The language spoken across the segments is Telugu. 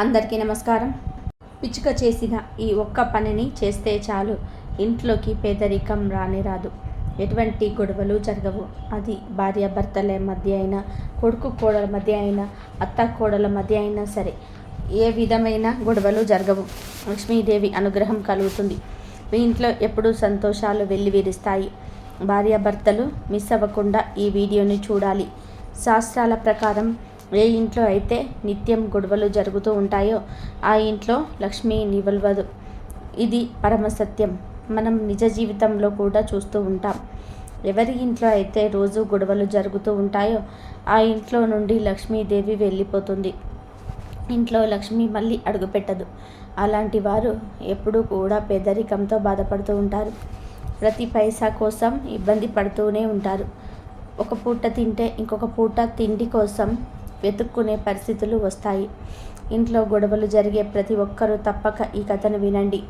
అందరికీ నమస్కారం. పిచ్చుక చేసిన ఈ ఒక్క పనిని చేస్తే చాలు. ఇంట్లోకి పేదరికం రానే రాదు. ఎటువంటి గొడవలు జరగవు. అది భార్యాభర్తల మధ్య అయినా కొడుకు కోడల మధ్య అయినా అత్త కోడల మధ్య అయినా సరే ఏ విధమైన గొడవలు జరగవు. లక్ష్మీదేవి అనుగ్రహం కలుగుతుంది. మీ ఇంట్లో ఎప్పుడూ సంతోషాలు వెల్లివిరుస్తాయి. భార్యాభర్తలు మిస్ అవ్వకుండా ఈ వీడియోని చూడాలి. శాస్త్రాల ప్రకారం ఏ ఇంట్లో అయితే నిత్యం గొడవలు జరుగుతూ ఉంటాయో ఆ ఇంట్లో లక్ష్మి నివల్వదు ఇది పరమ సత్యం. మనం నిజ జీవితంలో కూడా చూస్తూ ఉంటాం. ఎవరి ఇంట్లో అయితే రోజు గొడవలు జరుగుతూ ఉంటాయో ఆ ఇంట్లో నుండి లక్ష్మీదేవి వెళ్ళిపోతుంది. ఇంట్లో లక్ష్మి మళ్ళీ అడుగుపెట్టదు. అలాంటి వారు ఎప్పుడూ కూడా పేదరికంతో బాధపడుతూ ఉంటారు. ప్రతి పైసా కోసం ఇబ్బంది పడుతూనే ఉంటారు. ఒక పూట తింటే ఇంకొక పూట తిండి కోసం వెతుక్కునే పరిస్థితులు వస్తాయి. ఇంట్లో గొడవలు జరిగే ప్రతి ఒక్కరూ తప్పక ఈ కథను వినండి.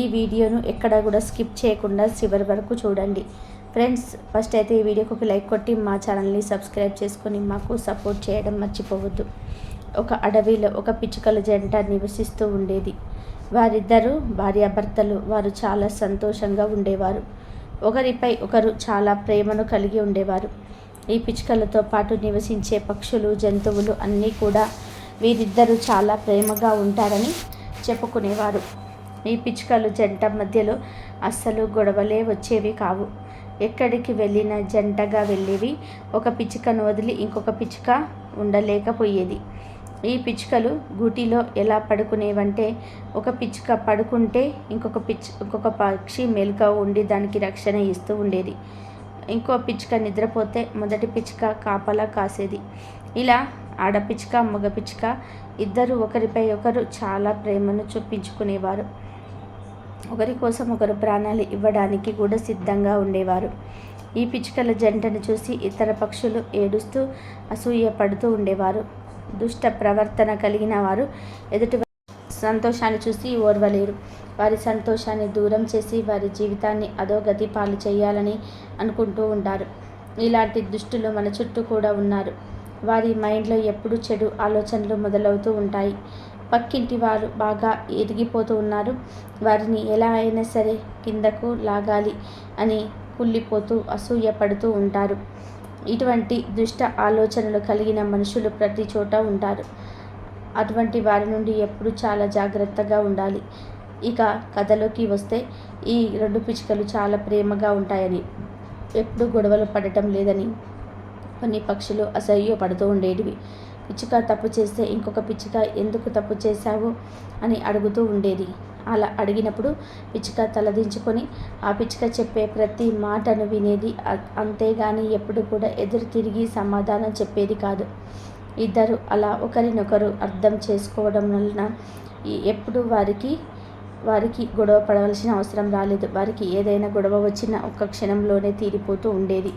ఈ వీడియోను ఎక్కడ కూడా స్కిప్ చేయకుండా చివరి వరకు చూడండి. ఫ్రెండ్స్ ఫస్ట్ అయితే ఈ వీడియోకి ఒక లైక్ కొట్టి మా ఛానల్ని సబ్స్క్రైబ్ చేసుకొని మాకు సపోర్ట్ చేయడం మర్చిపోవద్దు. ఒక అడవిలో ఒక పిచ్చుకల జంట నివసిస్తూ ఉండేది. వారిద్దరూ భార్యాభర్తలు వారు చాలా సంతోషంగా ఉండేవారు. ఒకరిపై ఒకరు చాలా ప్రేమను కలిగి ఉండేవారు. ఈ పిచ్చుకలతో పాటు నివసించే పక్షులు జంతువులు అన్నీ కూడా వీరిద్దరూ చాలా ప్రేమగా ఉంటారని చెప్పుకునేవారు. ఈ పిచ్చుకలు జంట మధ్యలో అస్సలు గొడవలే వచ్చేవి కావు. ఎక్కడికి వెళ్ళిన జంటగా వెళ్ళేవి. ఒక పిచ్చుకను వదిలి ఇంకొక పిచ్చుక ఉండలేకపోయేది. ఈ పిచ్చుకలు గూటిలో ఎలా పడుకునేవంటే ఒక పిచ్చుక పడుకుంటే ఇంకొక పిచ్చు ఇంకొక పక్షి మెలుక ఉండి దానికి రక్షణ ఇస్తూ ఉండేది. ఇంకో పిచ్చుక నిద్రపోతే మొదటి పిచ్చుక కాపలా కాసేది. ఇలా ఆడపిచ్చుక మగ పిచ్చుక ఇద్దరు ఒకరిపై ఒకరు చాలా ప్రేమను చూపించుకునేవారు ఒకరి కోసం ఒకరు ప్రాణాలు ఇవ్వడానికి కూడా సిద్ధంగా ఉండేవారు. ఈ పిచ్చుకల జంటను చూసి ఇతర పక్షులు ఏడుస్తూ అసూయ పడుతూ ఉండేవారు. దుష్ట ప్రవర్తన కలిగిన వారు ఎదుటి సంతోషాన్ని చూసి ఓర్వలేరు. వారి సంతోషాన్ని దూరం చేసి వారి జీవితాన్ని అధోగతి పాలు చేయాలని అనుకుంటూ ఉంటారు. ఇలాంటి దుష్టులు మన చుట్టూ కూడా ఉన్నారు. వారి మైండ్లో ఎప్పుడు చెడు ఆలోచనలు మొదలవుతూ ఉంటాయి. పక్కింటి వారు బాగా ఎదిగిపోతూ ఉన్నారు. వారిని ఎలా అయినా సరే కిందకు లాగాలి అని కుళ్ళిపోతూ అసూయ పడుతూ ఉంటారు. ఇటువంటి దుష్ట ఆలోచనలు కలిగిన మనుషులు ప్రతి చోట ఉంటారు. అటువంటి వారి నుండి ఎప్పుడు చాలా జాగ్రత్తగా ఉండాలి. ఇక కథలోకి వస్తే ఈ రెండు పిచ్చుకలు చాలా ప్రేమగా ఉంటాయని. ఎప్పుడు గొడవలు పడటం లేదని కొన్ని పక్షులు అసహ్య పడుతూ ఉండేటివి. పిచ్చుక తప్పు చేస్తే ఇంకొక పిచ్చుక ఎందుకు తప్పు చేశావు అని అడుగుతూ ఉండేది. అలా అడిగినప్పుడు పిచ్చుక తలదించుకొని ఆ పిచ్చుక చెప్పే ప్రతి మాటను వినేది అంతేగాని ఎప్పుడు కూడా ఎదురు తిరిగి సమాధానం చెప్పేది కాదు. ఇద్దరు అలా ఒకరినొకరు అర్థం చేసుకోవడం వలన ఎప్పుడు వారికి వారికి గొడవ పడవలసిన అవసరం రాలేదు. వారికి ఏదైనా గొడవ వచ్చిన ఒక్క క్షణంలోనే తీరిపోతూ ఉండేది.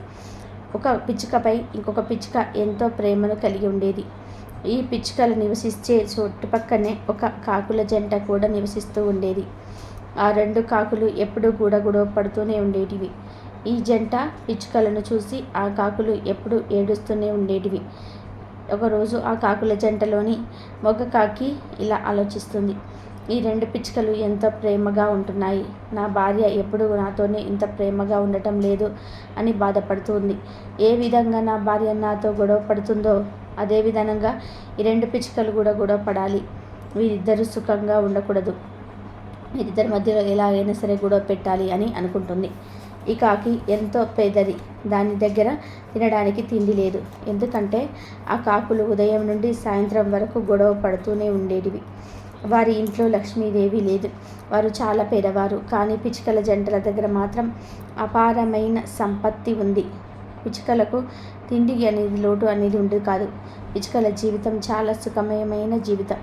ఒక పిచ్చుకపై ఇంకొక పిచ్చుక ఎంతో ప్రేమను కలిగి ఉండేది. ఈ పిచ్చుకలు నివసించే చుట్టుపక్కనే ఒక కాకుల జంట కూడా నివసిస్తూ ఉండేది. ఆ రెండు కాకులు ఎప్పుడూ కూడా గొడవ పడుతూనే ఉండేటివి. ఈ జంట పిచ్చుకలను చూసి ఆ కాకులు ఎప్పుడు ఏడుస్తూనే ఉండేటివి. ఒకరోజు ఆ కాకుల జంటలోని మొగ కాకి ఇలా ఆలోచిస్తుంది. ఈ రెండు పిచ్చుకలు ఎంతో ప్రేమగా ఉంటున్నాయి? నా భార్య ఎప్పుడు నాతోనే ఇంత ప్రేమగా ఉండటం లేదు అని బాధపడుతుంది. ఏ విధంగా నా భార్య నాతో గొడవ పడుతుందో అదే విధంగా ఈ రెండు పిచ్చుకలు కూడా గొడవ పడాలి. వీరిద్దరూ సుఖంగా ఉండకూడదు. వీరిద్దరి మధ్యలో ఎలాగైనా సరే గొడవ పెట్టాలి అని అనుకుంటుంది. ఈ కాకి ఎంతో పేదది. దాని దగ్గర తినడానికి తిండి లేదు. ఎందుకంటే ఆ కాకులు ఉదయం నుండి సాయంత్రం వరకు గొడవ పడుతూనే ఉండేటివి. వారి ఇంట్లో లక్ష్మీదేవి లేదు. వారు చాలా పేదవారు. కానీ పిచ్చుకల జంటల దగ్గర మాత్రం అపారమైన సంపత్తి ఉంది. పిచ్చుకలకు తిండి అనేది లోటు అనేది ఉండదు కాదు. పిచ్చుకల జీవితం చాలా సుఖమయమైన జీవితం.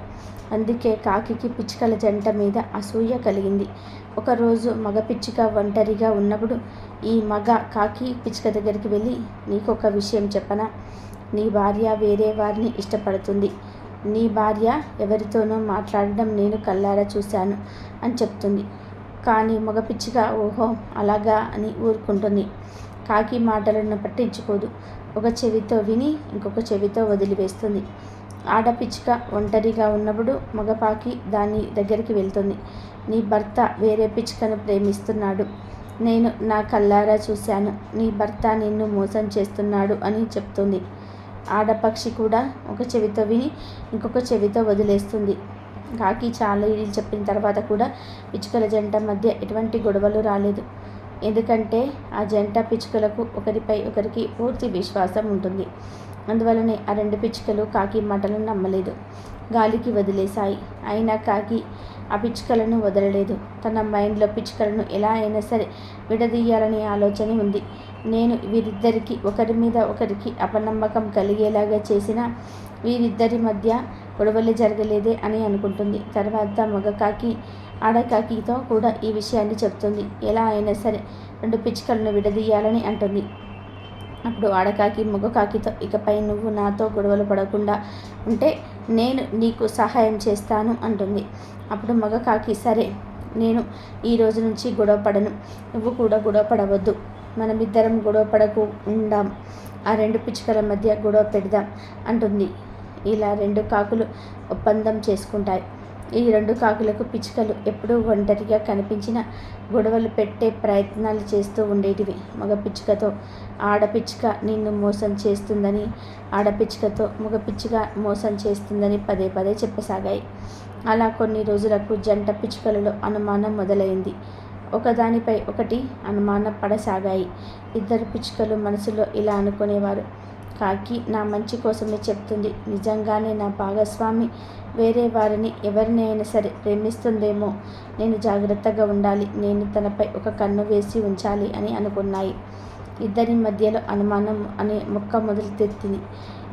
అందుకే కాకికి పిచ్చుకల జంట మీద అసూయ కలిగింది. ఒకరోజు మగ పిచ్చుక ఒంటరిగా ఉన్నప్పుడు ఈ మగ కాకి పిచ్చుక దగ్గరికి వెళ్ళి నీకొక విషయం చెప్పనా? నీ భార్య వేరే వారిని ఇష్టపడుతుంది. నీ భార్య ఎవరితోనో మాట్లాడడం నేను కల్లారా చూశాను అని చెప్తుంది. కానీ మగపిచ్చిగా ఓహో అలాగా అని ఊరుకుంటుంది. కాకి మాటలను పట్టించుకోదు. ఒక చెవితో విని ఇంకొక చెవితో వదిలివేస్తుంది. ఆడపిచ్చుక ఒంటరిగా ఉన్నప్పుడు మగపాకి దాని దగ్గరికి వెళ్తుంది. నీ భర్త వేరే పిచ్చుకను ప్రేమిస్తున్నాడు. నేను నా కల్లారా చూశాను. నీ భర్త నిన్ను మోసం చేస్తున్నాడు అని చెప్తుంది. ఆడపక్షి కూడా ఒక చెవితో విని ఇంకొక చెవితో వదిలేస్తుంది. కాకి చాలా ఇల్లు చెప్పిన తర్వాత కూడా పిచ్చుకల జంట మధ్య ఎటువంటి గొడవలు రాలేదు. ఎందుకంటే ఆ జంట పిచ్చుకలకు ఒకరిపై ఒకరికి పూర్తి విశ్వాసం ఉంటుంది. అందువలనే ఆ రెండు పిచ్చుకలు కాకి మాటలను నమ్మలేదు. గాలికి వదిలేశాయి. అయినా కాకి ఆ పిచ్చుకలను వదలలేదు. తన మైండ్లో పిచ్చుకలను ఎలా అయినా సరే విడదీయాలనే ఆలోచన ఉంది. నేను వీరిద్దరికి ఒకరి మీద ఒకరికి అపనమ్మకం కలిగేలాగా చేసిన వీరిద్దరి మధ్య గొడవలు జరగలేదే అని అనుకుంటుంది. తర్వాత మగకాకి ఆడకాకితో కూడా ఈ విషయాన్ని చెప్తుంది. ఎలా అయినా సరే రెండు పిచ్చుకలను విడదీయాలని అంటుంది. అప్పుడు ఆడకాకి మగకాకితో ఇకపై నువ్వు నాతో గొడవలు పడకుండా ఉంటే నేను నీకు సహాయం చేస్తాను అంటుంది. అప్పుడు మగకాకి సరే నేను ఈ రోజు నుంచి గొడవ పడను. నువ్వు కూడా గొడవ పడవద్దు. మనమిద్దరం గొడవ పడకు ఉందాం ఆ రెండు పిచ్చుకల మధ్య గొడవ పెడదాం అంటుంది. ఇలా రెండు కాకులు ఒప్పందం చేసుకుంటాయి. ఈ రెండు కాకులకు పిచ్చుకలు ఎప్పుడూ ఒంటరిగా కనిపించిన గొడవలు పెట్టే ప్రయత్నాలు చేస్తూ ఉండేటివి. మగ పిచ్చుకతో ఆడపిచ్చుక నిన్ను మోసం చేస్తుందని ఆడపిచ్చుకతో మగ పిచ్చుక మోసం చేస్తుందని పదే పదే చెప్పసాగాయి. అలా కొన్ని రోజులకు జంట పిచ్చుకలలో అనుమానం మొదలైంది. ఒకదానిపై ఒకటి అనుమానం పడసాగాయి ఇద్దరు పిచ్చుకలు మనసులో ఇలా అనుకునేవారు. కాకి నా మంచి కోసమే చెప్తుంది. నిజంగానే నా భాగస్వామి వేరే వారిని ఎవరిని అయినా సరే ప్రేమిస్తుందేమో. నేను జాగ్రత్తగా ఉండాలి. నేను తనపై ఒక కన్ను వేసి ఉంచాలి అని అనుకున్నాయి. ఇద్దరి మధ్యలో అనుమానం అనే మొక్క మొదలుతెత్తింది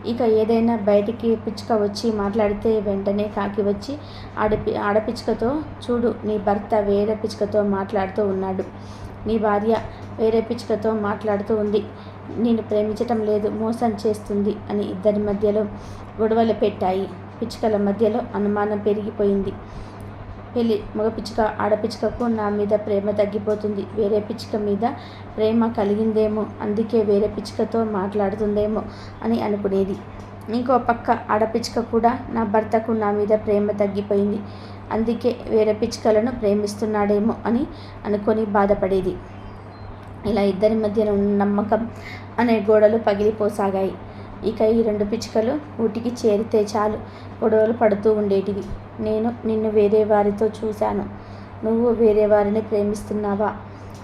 ఇక ఏదైనా బయటికి పిచ్చుక వచ్చి మాట్లాడితే వెంటనే కాకి వచ్చి ఆడపి ఆడపిచ్చుకతో చూడు నీ భర్త వేరే పిచ్చుకతో మాట్లాడుతూ ఉన్నాడు. నీ భార్య వేరే పిచ్చుకతో మాట్లాడుతూ ఉంది. నేను ప్రేమించటం లేదు మోసం చేస్తుంది అని ఇద్దరి మధ్యలో గొడవలు పెట్టాయి. పిచ్చుకల మధ్యలో అనుమానం పెరిగిపోయింది. పెళ్ళి. మగ పిచ్చుక ఆడపిచ్చుకకు నా మీద ప్రేమ తగ్గిపోతుంది. వేరే పిచ్చుక మీద ప్రేమ కలిగిందేమో? అందుకే వేరే పిచ్చుకతో మాట్లాడుతుందేమో? అని అనుకునేది. ఇంకో పక్క ఆడపిచ్చుక కూడా నా భర్తకు నా మీద ప్రేమ తగ్గిపోయింది. అందుకే వేరే పిచ్చుకలను ప్రేమిస్తున్నాడేమో? అని అనుకొని బాధపడేది. ఇలా ఇద్దరి మధ్యన ఉన్న నమ్మకం అనే గోడలు పగిలిపోసాగాయి. ఇక ఈ రెండు పిచ్చుకలు ఊటికి చేరితే చాలు. గొడవలు పడుతూ ఉండేటివి. నేను నిన్ను వేరే వారితో చూశాను. నువ్వు వేరే వారిని ప్రేమిస్తున్నావా?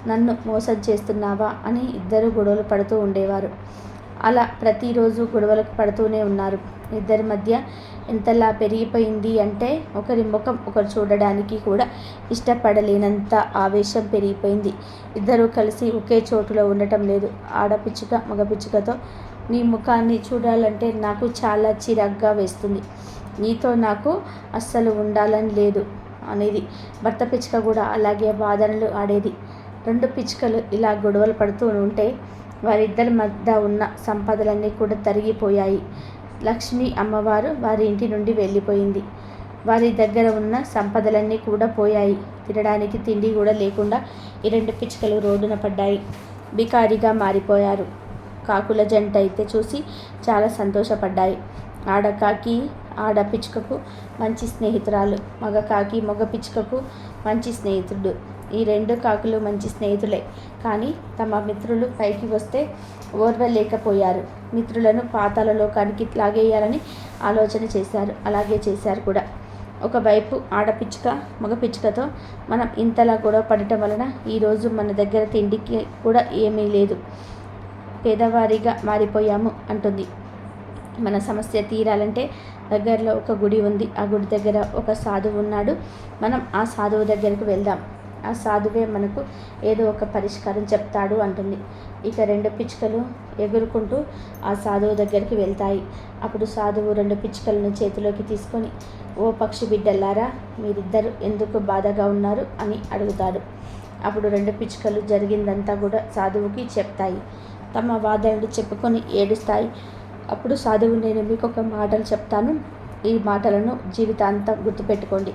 నన్ను మోసం చేస్తున్నావా? అని ఇద్దరు గొడవలు పడుతూ ఉండేవారు. అలా ప్రతిరోజు గొడవలకు పడుతూనే ఉన్నారు. ఇద్దరి మధ్య ఎంతలా పెరిగిపోయింది అంటే ఒకరి ముఖం ఒకరు చూడడానికి కూడా ఇష్టపడలేనంత ఆవేశం పెరిగిపోయింది. ఇద్దరూ కలిసి ఒకే చోటులో ఉండటం లేదు. ఆడపిచ్చుక మగపిచ్చుకతో నీ ముఖాన్ని చూడాలంటే నాకు చాలా చిరాగ్గా వేస్తుంది. నీతో నాకు అస్సలు ఉండాలని లేదు అనేది. భర్త పిచ్చుక కూడా అలాగే వాదనలు ఆడేది. రెండు పిచ్చుకలు ఇలా గొడవలు పడుతూ ఉంటే వారిద్దరి మధ్య ఉన్న సంపదలన్నీ కూడా తరిగిపోయాయి. లక్ష్మి అమ్మవారు వారి ఇంటి నుండి వెళ్ళిపోయింది. వారి దగ్గర ఉన్న సంపదలన్నీ కూడా పోయాయి. తినడానికి తిండి కూడా లేకుండా ఈ రెండు పిచ్చుకలు రోడ్డున పడ్డాయి. బికారిగా మారిపోయారు. కాకుల జంట అయితే చూసి చాలా సంతోషపడ్డాయి. ఆడకాకి ఆడ పిచ్చుకకు మంచి స్నేహితురాలు. మగ కాకి మగ పిచ్చుకకు మంచి స్నేహితుడు. ఈ రెండు కాకులు మంచి స్నేహితులే. కానీ తమ మిత్రులు పైకి వస్తే ఓర్వలేకపోయారు. మిత్రులను పాతాలలోకానికి లాగేయాలని ఆలోచన చేశారు. అలాగే చేశారు కూడా. ఒకవైపు ఆడపిచ్చుక మగ పిచ్చుకతో మనం ఇంతలా గొడవ పడటం వలన ఈరోజు మన దగ్గర తిండికి కూడా ఏమీ లేదు. పేదవారిగా మారిపోయాము అంటుంది. మన సమస్య తీరాలంటే దగ్గరలో ఒక గుడి ఉంది. ఆ గుడి దగ్గర ఒక సాధువు ఉన్నాడు. మనం ఆ సాధువు దగ్గరకు వెళ్దాం. ఆ సాధువే మనకు ఏదో ఒక పరిష్కారం చెప్తాడు అంటుంది. ఇక రెండు పిచ్చుకలు ఎగురుకుంటూ ఆ సాధువు దగ్గరికి వెళ్తాయి. అప్పుడు సాధువు రెండు పిచ్చుకలను చేతిలోకి తీసుకొని ఓ పక్షి బిడ్డల్లారా మీరిద్దరు ఎందుకు బాధగా ఉన్నారు? అని అడుగుతాడు. అప్పుడు రెండు పిచ్చుకలు జరిగిందంతా కూడా సాధువుకి చెప్తాయి. తమ వాదనలు చెప్పుకొని ఏడుస్తాయి. అప్పుడు సాధువు నేను మీకు ఒక మాటలు చెప్తాను. ఈ మాటలను జీవితాంతం గుర్తుపెట్టుకోండి.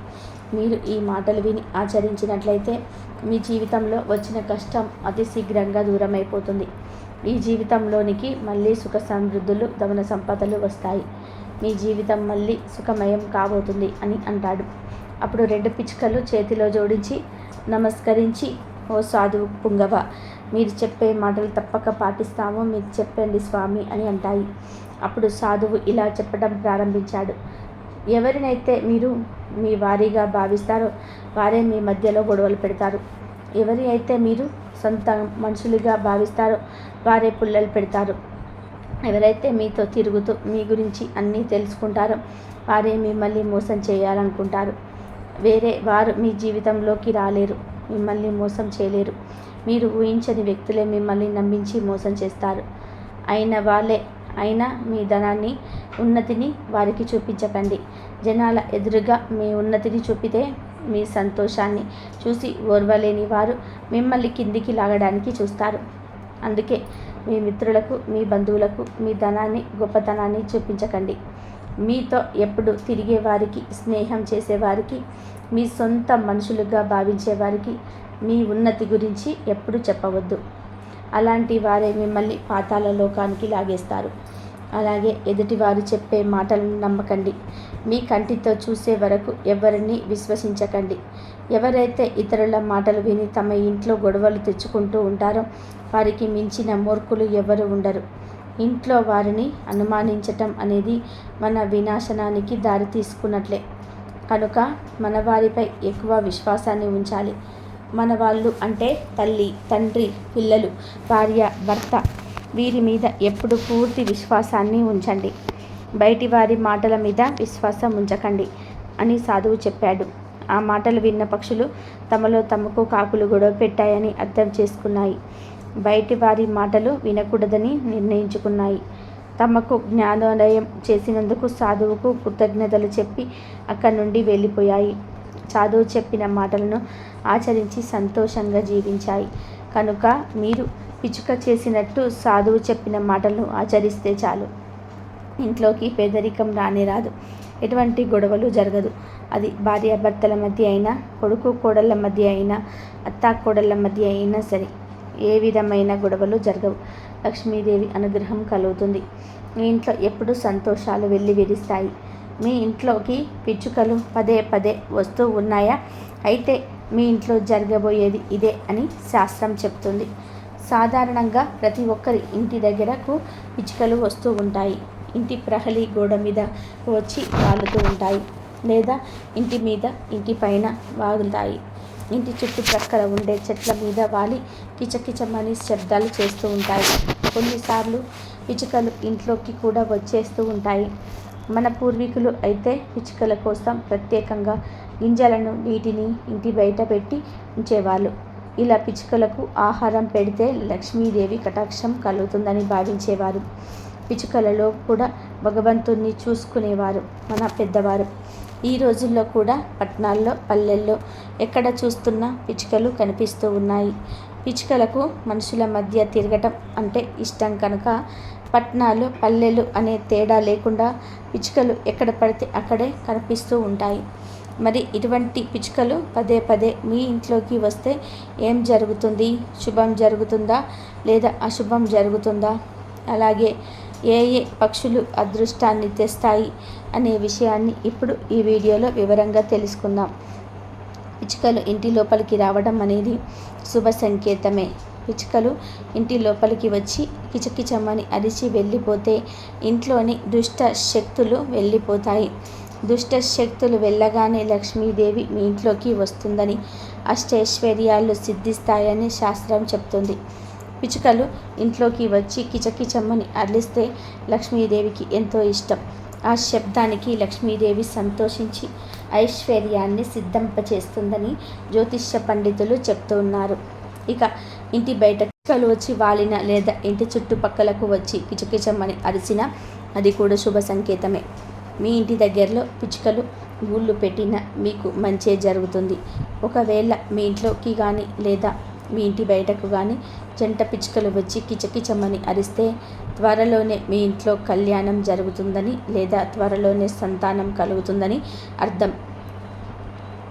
మీరు ఈ మాటలు విని ఆచరించినట్లయితే మీ జీవితంలో వచ్చిన కష్టం అతి శీఘ్రంగా దూరమైపోతుంది. ఈ జీవితంలోనికి మళ్ళీ సుఖ సమృద్ధులు దమన సంపదలు వస్తాయి. మీ జీవితం మళ్ళీ సుఖమయం కాబోతుంది అని అంటాడు. అప్పుడు రెండు పిచ్చుకలు చేతిలో జోడించి నమస్కరించి ఓ సాధువు పుంగవ మీరు చెప్పే మాటలు తప్పక పాటిస్తాము మీరు చెప్పండి స్వామి అని అంటాయి. అప్పుడు సాధువు ఇలా చెప్పడం ప్రారంభించాడు. ఎవరినైతే మీరు మీ వారిగా భావిస్తారో వారే మీ మధ్యలో గొడవలు పెడతారు. ఎవరి అయితే మీరు సొంత మనుషులుగా భావిస్తారో వారే పుల్లలు పెడతారు. ఎవరైతే మీతో తిరుగుతూ మీ గురించి అన్నీ తెలుసుకుంటారో వారే మిమ్మల్ని మోసం చేయాలనుకుంటారు. వేరే వారు మీ జీవితంలోకి రాలేరు మిమ్మల్ని మోసం చేయలేరు. మీరు ఊహించని వ్యక్తులే మిమ్మల్ని నమ్మించి మోసం చేస్తారు. అయిన వాళ్ళే అయినా మీ ధనాన్ని ఉన్నతిని వారికి చూపించకండి. జనాల ఎదురుగా మీ ఉన్నతిని చూపితే మీ సంతోషాన్ని చూసి ఓర్వలేని వారు మిమ్మల్ని కిందికి లాగడానికి చూస్తారు. అందుకే మీ మిత్రులకు మీ బంధువులకు మీ ధనాన్ని గొప్పతనాన్ని చూపించకండి. మీతో ఎప్పుడు తిరిగే వారికి స్నేహం చేసేవారికి మీ సొంత మనుషులుగా భావించేవారికి మీ ఉన్నతి గురించి ఎప్పుడు చెప్పవద్దు. అలాంటి వారే మిమ్మల్ని పాతాల లోకానికి లాగేస్తారు. అలాగే ఎదుటివారు చెప్పే మాటలను నమ్మకండి. మీ కంటితో చూసే వరకు ఎవరిని విశ్వసించకండి. ఎవరైతే ఇతరుల మాటలు విని తమ ఇంట్లో గొడవలు తెచ్చుకుంటూ ఉంటారో వారికి మించిన మూర్ఖులు ఎవరు ఉండరు. ఇంట్లో వారిని అనుమానించటం అనేది మన వినాశనానికి దారి తీసుకున్నట్లే కనుక మన వారిపై ఎక్కువ విశ్వాసాన్ని ఉంచాలి. మన వాళ్ళు అంటే తల్లి తండ్రి పిల్లలు భార్య భర్త. వీరి మీద ఎప్పుడు పూర్తి విశ్వాసాన్ని ఉంచండి. బయటి వారి మాటల మీద విశ్వాసం ఉంచకండి అని సాధువు చెప్పాడు. ఆ మాటలు విన్న పక్షులు తమలో తమకు కాకులు గొడవ పెట్టాయని అర్థం చేసుకున్నాయి. బయటి వారి మాటలు వినకూడదని నిర్ణయించుకున్నాయి. తమకు జ్ఞానోదయం చేసినందుకు సాధువుకు కృతజ్ఞతలు చెప్పి అక్కడి నుండి వెళ్ళిపోయాయి. సాధువు చెప్పిన మాటలను ఆచరించి సంతోషంగా జీవించాయి. కనుక మీరు పిచ్చుక చేసినట్టు సాధువు చెప్పిన మాటలను ఆచరిస్తే చాలు. ఇంట్లోకి పేదరికం రాని రాదు. ఎటువంటి గొడవలు జరగదు. అది భార్యాభర్తల మధ్య అయినా కొడుకు కోడళ్ళ మధ్య అయినా అత్తా కోడళ్ళ మధ్య అయినా సరే ఏ విధమైన గొడవలు జరగవు. లక్ష్మీదేవి అనుగ్రహం కలుగుతుంది. మీ ఇంట్లో ఎప్పుడు సంతోషాలు వెళ్ళి విరిస్తాయి మీ ఇంట్లోకి పిచ్చుకలు పదే పదే వస్తూ ఉన్నాయా? అయితే మీ ఇంట్లో జరగబోయేది ఇదే అని శాస్త్రం చెప్తుంది. సాధారణంగా ప్రతి ఒక్కరి ఇంటి దగ్గరకు పిచ్చుకలు వస్తూ ఉంటాయి. ఇంటి ప్రహలి గోడ మీద వచ్చి వాలుతూ ఉంటాయి లేదా ఇంటి మీద ఇంటి పైన వాగుతాయి. ఇంటి చుట్టుప్రక్కల ఉండే చెట్ల మీద వాలి కిచకిచమని శబ్దాలు చేస్తూ ఉంటాయి. కొన్నిసార్లు పిచ్చుకలు ఇంట్లోకి కూడా వచ్చేస్తూ ఉంటాయి. మన పూర్వీకులు అయితే పిచ్చుకల కోసం ప్రత్యేకంగా గింజలను నీటిని ఇంటి బయట పెట్టి ఉంచేవాళ్ళు. ఇలా పిచ్చుకలకు ఆహారం పెడితే లక్ష్మీదేవి కటాక్షం కలుగుతుందని భావించేవారు. పిచ్చుకలలో కూడా భగవంతుణ్ణి చూసుకునేవారు మన పెద్దవారు. ఈ రోజుల్లో కూడా పట్టణాల్లో పల్లెల్లో ఎక్కడ చూస్తున్నా పిచ్చుకలు కనిపిస్తూ ఉన్నాయి. పిచ్చుకలకు మనుషుల మధ్య తిరగటం అంటే ఇష్టం కనుక పట్టణాలు పల్లెలు అనే తేడా లేకుండా పిచ్చుకలు ఎక్కడ పడితే అక్కడే కనిపిస్తూ ఉంటాయి. మరి ఇటువంటి పిచ్చుకలు పదే పదే మీ ఇంట్లోకి వస్తే ఏం జరుగుతుంది? శుభం జరుగుతుందా? లేదా అశుభం జరుగుతుందా? అలాగే ఏ ఏ పక్షులు అదృష్టాన్ని తెస్తాయి అనే విషయాన్ని ఇప్పుడు ఈ వీడియోలో వివరంగా తెలుసుకుందాం. పిచ్చుకలు ఇంటి లోపలికి రావడం అనేది శుభ సంకేతమే. పిచ్చుకలు ఇంటి లోపలికి వచ్చి కిచకిచమని అరిచి వెళ్ళిపోతే ఇంట్లోని దుష్ట శక్తులు వెళ్ళిపోతాయి. దుష్ట శక్తులు వెళ్ళగానే లక్ష్మీదేవి మీ ఇంట్లోకి వస్తుందని అష్టైశ్వర్యాలు సిద్ధిస్తాయని శాస్త్రం చెప్తుంది. పిచ్చుకలు ఇంట్లోకి వచ్చి కిచకిచమ్మని అర్లిస్తే లక్ష్మీదేవికి ఎంతో ఇష్టం. ఆ శబ్దానికి లక్ష్మీదేవి సంతోషించి ఐశ్వర్యాన్ని సిద్ధింపచేస్తుందని జ్యోతిష్య పండితులు చెప్తున్నారు. ఇక ఇంటి బయట పిచ్చుకలు వచ్చి వాలిన లేదా ఇంటి చుట్టుపక్కలకు వచ్చి కిచకిచమని అరిచిన అది కూడా శుభ సంకేతమే. మీ ఇంటి దగ్గరలో పిచ్చుకలు గూళ్ళు పెట్టిన మీకు మంచే జరుగుతుంది. ఒకవేళ మీ ఇంట్లోకి కానీ లేదా మీ ఇంటి బయటకు కానీ జంట పిచ్చుకలు వచ్చి కిచకిచమని అరిస్తే త్వరలోనే మీ ఇంట్లో కళ్యాణం జరుగుతుందని లేదా త్వరలోనే సంతానం కలుగుతుందని అర్థం.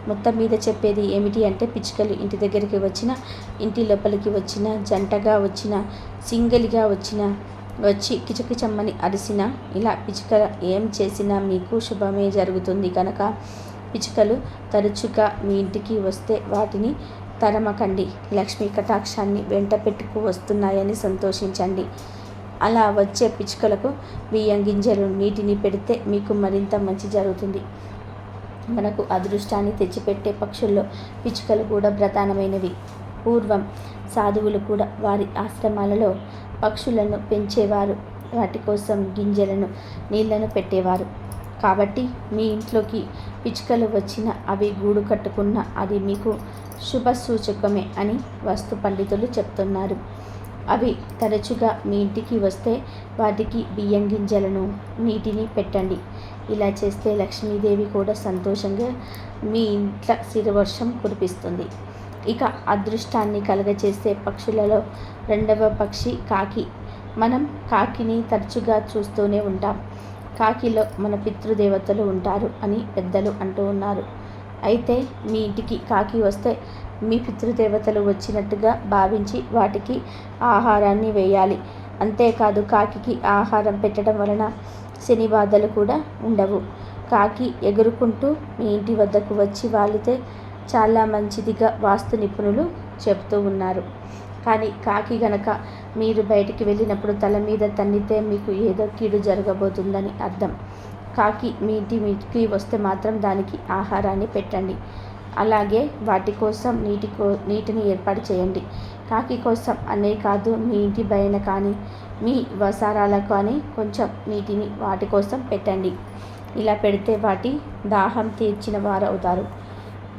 మొత్తం మీద చెప్పేది ఏమిటి అంటే పిచ్చుకలు ఇంటి దగ్గరికి వచ్చిన ఇంటి లోపలికి వచ్చిన జంటగా వచ్చిన సింగిల్గా వచ్చిన వచ్చి కిచకిచమ్మని అరిసినా ఇలా పిచ్చుక ఏం చేసినా మీకు శుభమే జరుగుతుంది కనుక పిచ్చుకలు తరచుగా మీ ఇంటికి వస్తే వాటిని తరమకండి. లక్ష్మీ కటాక్షాన్ని వెంట పెట్టుకు వస్తున్నాయని సంతోషించండి. అలా వచ్చే పిచ్చుకలకు బియ్యం గింజలు నీటిని పెడితే మీకు మరింత మంచి జరుగుతుంది. మనకు అదృష్టాన్ని తెచ్చిపెట్టే పక్షుల్లో పిచ్చుకలు కూడా ప్రధానమైనవి. పూర్వం సాధువులు కూడా వారి ఆశ్రమాలలో పక్షులను పెంచేవారు. వాటి కోసం గింజలను నీళ్ళను పెట్టేవారు. కాబట్టి మీ ఇంట్లోకి పిచ్చుకలు వచ్చిన అవి గూడు కట్టుకున్న అది మీకు శుభ సూచకమే అని వస్తు పండితులు చెప్తున్నారు. అవి తరచుగా మీ ఇంటికి వస్తే వాటికి బియ్యం గింజలను నీటిని పెట్టండి. ఇలా చేస్తే లక్ష్మీదేవి కూడా సంతోషంగా మీ ఇంట్లో సిరివర్షం కురిపిస్తుంది. ఇక అదృష్టాన్ని కలగచేసే పక్షులలో రెండవ పక్షి కాకి. మనం కాకిని తరచుగా చూస్తూనే ఉంటాం. కాకిలో మన పితృదేవతలు ఉంటారు అని పెద్దలు అంటూ ఉన్నారు. అయితే మీ ఇంటికి కాకి వస్తే మీ పితృదేవతలు వచ్చినట్టుగా భావించి వాటికి ఆహారాన్ని వేయాలి. అంతేకాదు కాకికి ఆహారం పెట్టడం వలన శని బాధలు కూడా ఉండవు. కాకి ఎగురుకుంటూ మీ ఇంటి వద్దకు వచ్చి వాలితే చాలా మంచిదిగా వాస్తు నిపుణులు చెబుతూ ఉన్నారు. కానీ కాకి గనక మీరు బయటికి వెళ్ళినప్పుడు తల మీద తన్నితే మీకు ఏదో కీడు జరగబోతుందని అర్థం. కాకి మీ ఇంటి మీటికి వస్తే మాత్రం దానికి ఆహారాన్ని పెట్టండి. అలాగే వాటి కోసం నీటి కో నీటిని ఏర్పాటు చేయండి. కాకి కోసం అనే కాదు మీ ఇంటి బయన కానీ మీ వసారాలకు కానీ కొంచెం నీటిని వాటి కోసం పెట్టండి. ఇలా పెడితే వాటి దాహం తీర్చిన వారు అవుతారు.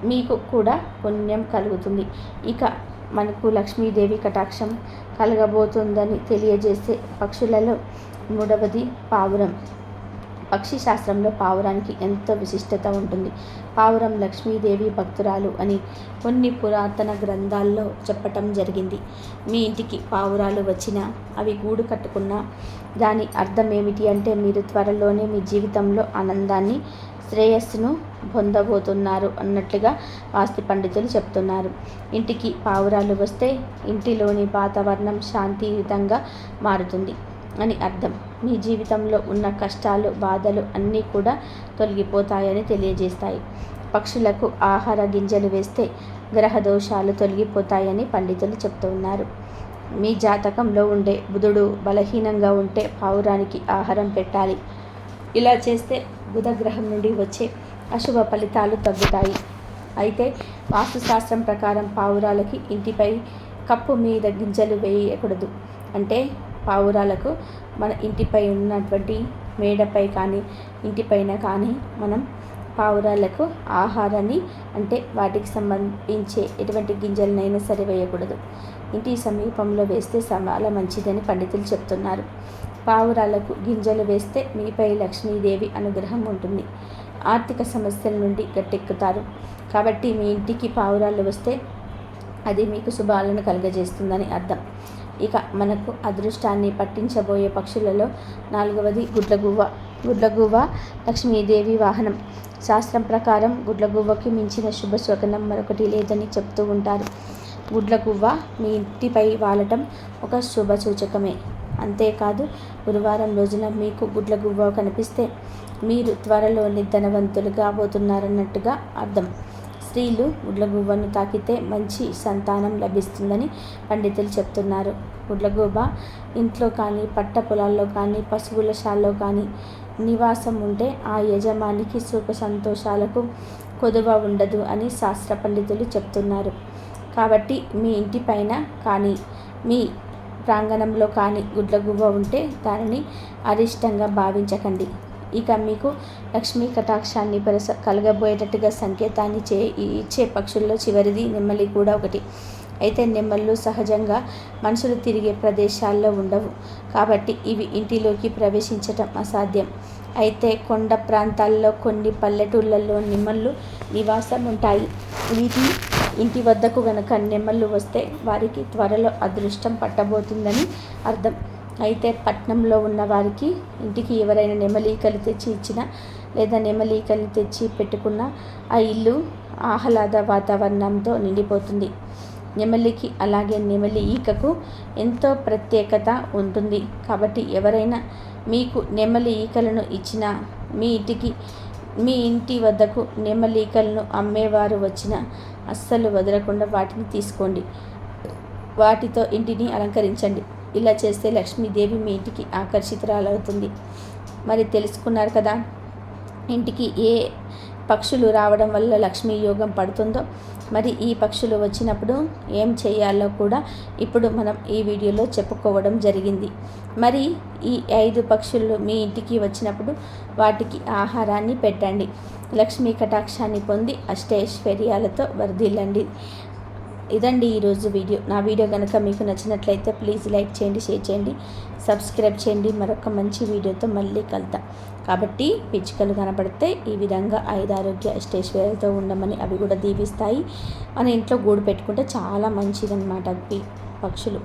మీకు కూడా పుణ్యం కలుగుతుంది. ఇక మనకు లక్ష్మీదేవి కటాక్షం కలగబోతుందని తెలియజేసే పక్షులలో మూడవది పావురం. పక్షి శాస్త్రంలో పావురానికి ఎంతో విశిష్టత ఉంటుంది. పావురం లక్ష్మీదేవి భక్తురాలు అని కొన్ని పురాతన గ్రంథాల్లో చెప్పటం జరిగింది. మీ ఇంటికి పావురాలు వచ్చినా అవి గూడు కట్టుకున్నా దాని అర్థం ఏమిటి అంటే మీరు త్వరలోనే మీ జీవితంలో ఆనందాన్ని శ్రేయస్సును పొందబోతున్నారు అన్నట్లుగా వాస్తి పండితులు చెప్తున్నారు. ఇంటికి పావురాలు వస్తే ఇంటిలోని వాతావరణం శాంతియుతంగా మారుతుంది అని అర్థం. మీ జీవితంలో ఉన్న కష్టాలు బాధలు అన్నీ కూడా తొలగిపోతాయని తెలియజేస్తాయి. పక్షులకు ఆహార గింజలు వేస్తే గ్రహ దోషాలు తొలగిపోతాయని పండితులు చెప్తూ ఉన్నారు. మీ జాతకంలో ఉండే బుధుడు బలహీనంగా ఉంటే పావురానికి ఆహారం పెట్టాలి. ఇలా చేస్తే బుధగ్రహం నుండి వచ్చే అశుభ ఫలితాలు తగ్గుతాయి. అయితే వాస్తుశాస్త్రం ప్రకారం పావురాలకి ఇంటిపై కప్పు మీద గింజలు వేయకూడదు. అంటే పావురాలకు మన ఇంటిపై ఉన్నటువంటి మేడపై కానీ ఇంటిపైన కానీ మనం పావురాలకు ఆహారాన్ని అంటే వాటికి సంబంధించే ఎటువంటి గింజలనైనా సరే వేయకూడదు. ఇంటి సమీపంలో వేస్తే చాలా మంచిదని పండితులు చెప్తున్నారు. పావురాలకు గింజలు వేస్తే మీపై లక్ష్మీదేవి అనుగ్రహం ఉంటుంది. ఆర్థిక సమస్యల నుండి గట్టెక్కుతారు. కాబట్టి మీ ఇంటికి పావురాలు వస్తే అది మీకు శుభాలను కలుగజేస్తుందని అర్థం. ఇక మనకు అదృష్టాన్ని పట్టించబోయే పక్షులలో నాలుగవది గుడ్లగువ్వ. గుడ్లగువ్వ లక్ష్మీదేవి వాహనం. శాస్త్రం ప్రకారం గుడ్లగువ్వకి మించిన శుభ స్వగనం మరొకటి లేదని చెప్తూ ఉంటారు. గుడ్లగువ్వ మీ ఇంటిపై వాలటం ఒక శుభ సూచకమే అంతేకాదు గురువారం రోజున మీకు గుడ్లగువ్వ కనిపిస్తే మీరు త్వరలోని ధనవంతులు కాబోతున్నారన్నట్టుగా అర్థం. స్త్రీలు గుడ్లగువ్వను తాకితే మంచి సంతానం లభిస్తుందని పండితులు చెప్తున్నారు. గుడ్లగూబ ఇంట్లో కానీ పట్ట పొలాల్లో కానీ పశువుల షాల్లో కానీ నివాసం ఉంటే ఆ యజమానికి సుఖ సంతోషాలకు కొదువ ఉండదు అని శాస్త్ర పండితులు చెప్తున్నారు. కాబట్టి మీ ఇంటి పైన కానీ మీ ప్రాంగణంలో కానీ గుడ్లగువ్వ ఉంటే దానిని అరిష్టంగా భావించకండి. ఇక మీకు లక్ష్మీ కటాక్షాన్ని పరస కలగబోయేటట్టుగా సంకేతాన్ని చే ఇచ్చే పక్షుల్లో చివరిది నెమ్మలి కూడా ఒకటి. అయితే నెమ్మళ్ళు సహజంగా మనుషులు తిరిగే ప్రదేశాల్లో ఉండవు. కాబట్టి ఇవి ఇంటిలోకి ప్రవేశించటం అసాధ్యం. అయితే కొండ ప్రాంతాల్లో కొన్ని పల్లెటూళ్ళల్లో నెమ్మళ్ళు నివాసం ఉంటాయి వీటి ఇంటి వద్దకు గనక నెమ్మళ్ళు వస్తే వారికి త్వరలో అదృష్టం పట్టబోతుందని అర్థం. అయితే పట్నంలో ఉన్న వారికి ఇంటికి ఎవరైనా నెమలీకలు తెచ్చి ఇచ్చిన లేదా నెమలీకలు తెచ్చి పెట్టుకున్న ఆ ఇల్లు ఆహ్లాద వాతావరణంతో నిండిపోతుంది. నెమలికి అలాగే నెమలి ఈకకు ఎంతో ప్రత్యేకత ఉంటుంది. కాబట్టి ఎవరైనా మీకు నెమలి ఈకలను ఇచ్చిన మీ ఇంటికి మీ ఇంటి వద్దకు నెమలీకలను అమ్మేవారు వచ్చిన అస్సలు వదలకుండా వాటిని తీసుకోండి. వాటితో ఇంటిని అలంకరించండి. ఇలా చేస్తే లక్ష్మీదేవి మీ ఇంటికి ఆకర్షితురాలవుతుంది. మరి తెలుసుకున్నారు కదా ఇంటికి ఏ పక్షులు రావడం వల్ల లక్ష్మీ యోగం పడుతుందో? మరి ఈ పక్షులు వచ్చినప్పుడు ఏం చేయాలో కూడా ఇప్పుడు మనం ఈ వీడియోలో చెప్పుకోవడం జరిగింది. మరి ఈ ఐదు పక్షులు మీ ఇంటికి వచ్చినప్పుడు వాటికి ఆహారాన్ని పెట్టండి. లక్ష్మీ కటాక్షాన్ని పొంది అష్టైశ్వర్యాలతో వర్ధిల్లండి. ఇదండి ఈరోజు వీడియో. నా వీడియో కనుక మీకు నచ్చినట్లయితే ప్లీజ్ లైక్ చేయండి షేర్ చేయండి సబ్స్క్రైబ్ చేయండి. మరొక మంచి వీడియోతో మళ్ళీ కలుద్దాం. కాబట్టి పిచ్చుకలు కనపడితే ఈ విధంగా ఐదు ఆరోగ్య ఉండమని అవి కూడా దీవిస్తాయి. మన ఇంట్లో గూడు పెట్టుకుంటే చాలా మంచిదన్నమాట పక్షులు.